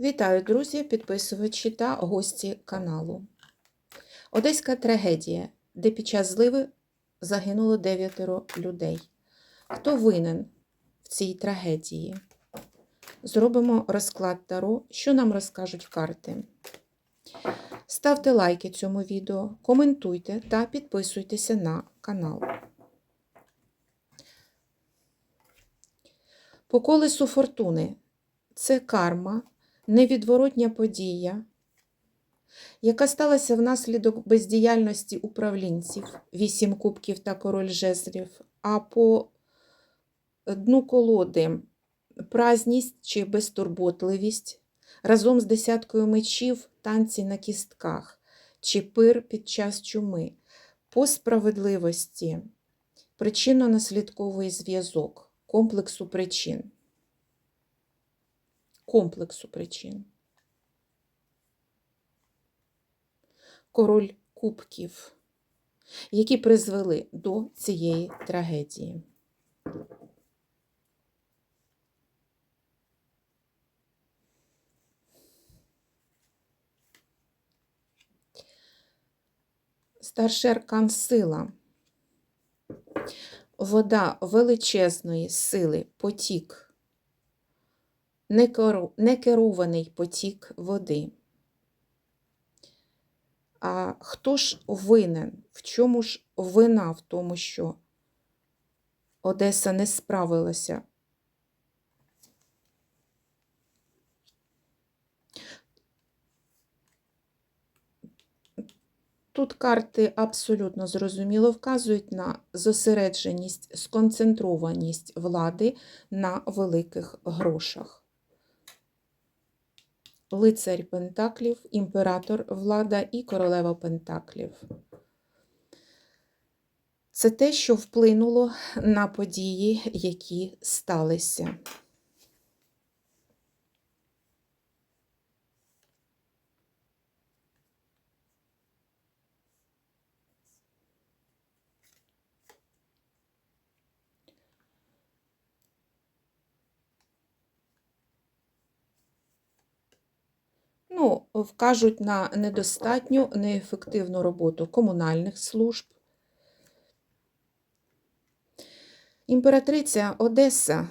Вітаю, друзі, підписувачі та гості каналу. Одеська трагедія, де під час зливи загинуло дев'ятеро людей. Хто винен в цій трагедії? Зробимо розклад Таро, що нам розкажуть карти. Ставте лайки цьому відео, коментуйте та підписуйтеся на канал. По колесу фортуни це карма, невідворотня подія, яка сталася внаслідок бездіяльності управлінців, вісім кубків та король жезлів, а по дну колоди празність чи безтурботливість, разом з десяткою мечів, танці на кістках, чи пир під час чуми, по справедливості, причинно-наслідковий зв'язок, комплексу причин комплексу причин. Король кубків, які призвели до цієї трагедії. Старший аркан сила. Вода величезної сили, потік некерований потік води. А хто ж винен? В чому ж вина в тому, що Одеса не справилася? Тут карти абсолютно зрозуміло вказують на зосередженість, сконцентрованість влади на великих грошах лицарь Пентаклів, імператор влада і королева Пентаклів. Це те, що вплинуло на події, які сталися. Ну, вкажуть на недостатню, неефективну роботу комунальних служб. Імператриця Одеса,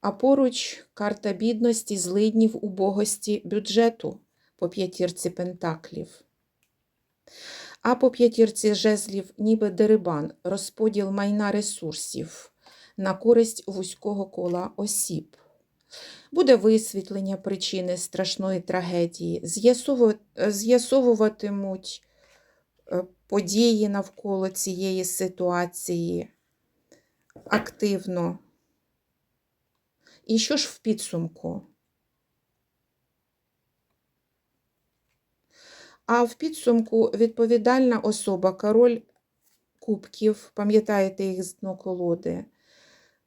а поруч карта бідності, злиднів, убогості бюджету по п'ятірці пентаклів. А по п'ятірці жезлів, ніби дерибан, розподіл майна ресурсів на користь вузького кола осіб. Буде висвітлення причини страшної трагедії, з'ясовуватимуть е, події навколо цієї ситуації активно. І що ж в підсумку? А в підсумку відповідальна особа, король кубків, пам'ятаєте їх з дно колоди,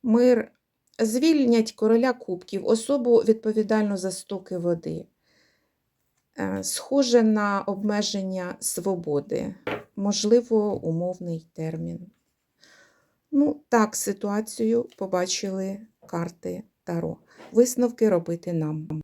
мир Звільнять короля кубків, особу відповідальну за стоки води. Е, схоже на обмеження свободи, можливо, умовний термін. Ну, так, ситуацію побачили карти Таро. Висновки робити нам.